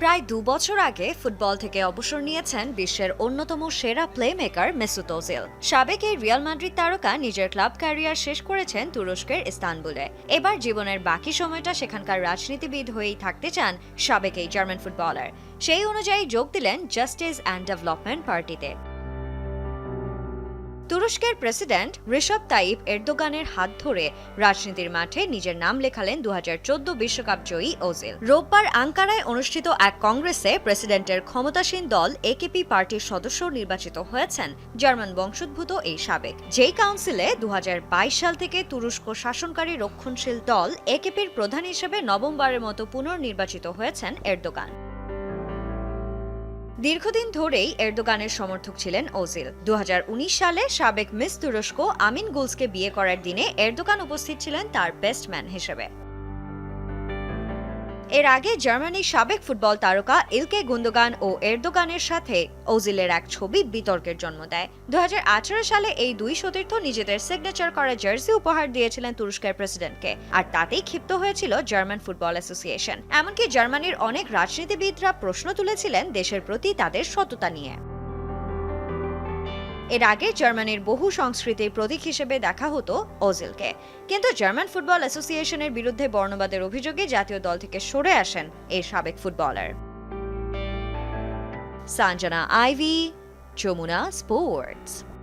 প্রায় দু বছর আগে ফুটবল থেকে অবসর নিয়েছেন বিশ্বের অন্যতম সেরা প্লেমেকার মেসুত ওজিল। সাবেক এই রিয়াল মাদ্রিদ তারকা নিজের ক্লাব ক্যারিয়ার শেষ করেছেন তুরস্কের ইস্তানবুলে। এবার জীবনের বাকি সময়টা সেখানকার রাজনীতিবিদ হয়েই থাকতে চান সাবেক এই জার্মান ফুটবলার সেই অনুযায়ী যোগ দিলেন জাস্টিস অ্যান্ড ডেভেলপমেন্ট পার্টিতে তুরস্কের প্রেসিডেন্ট ঋষভ তাইপ এরদোগানের হাত ধরে রাজনীতির মাঠে নিজের নাম লেখালেন দু বিশ্বকাপ জয়ী ওজিল রোববার আঙ্কারায় অনুষ্ঠিত এক কংগ্রেসে প্রেসিডেন্টের ক্ষমতাসীন দল একেপি পার্টির সদস্য নির্বাচিত হয়েছেন, জার্মান বংশোদ্ভূত এই সাবেক। যেই কাউন্সিলে দু হাজার বাইশ সাল থেকে তুরস্ক শাসনকারী রক্ষণশীল দল একেপির প্রধান হিসেবে নবমবারের মতো পুনর্নির্বাচিত হয়েছেন এরদোগান। দীর্ঘদিন ধরেই এরদোগানের সমর্থক ছিলেন ওজিল। দু হাজার উনিশ সালে সাবেক মিস তুরস্ক আমিন গুলসকে বিয়ে করার দিনে এরদোগান উপস্থিত ছিলেন তার বেস্টম্যান হিসেবে। এর আগে জার্মানির সাবেক ফুটবল তারকা ইলকে গুন্দোগান ও এরদোগানের সাথে ওজিলের এক ছবি বিতর্কের জন্ম দেয়। দু হাজার আঠেরো সালে এই দুই সতীর্থ নিজেদের সিগনেচার করা জার্সি উপহার দিয়েছিলেন তুরস্কের প্রেসিডেন্টকে, আর তাতেই ক্ষিপ্ত হয়েছিল জার্মান ফুটবল অ্যাসোসিয়েশন। এমনকি জার্মানির অনেক রাজনীতিবিদরা প্রশ্ন তুলেছিলেন দেশের প্রতি তাদের সততা নিয়ে। এর আগে জার্মানির বহু সংস্কৃতির প্রতীক হিসেবে দেখা হতো ওজিলকে। কিন্তু জার্মান ফুটবল অ্যাসোসিয়েশনের বিরুদ্ধে বর্ণবাদের অভিযোগে জাতীয় দল থেকে সরে আসেন এই সাবেক ফুটবলার। সাঞ্জনা আইভি, যমুনা স্পোর্টস।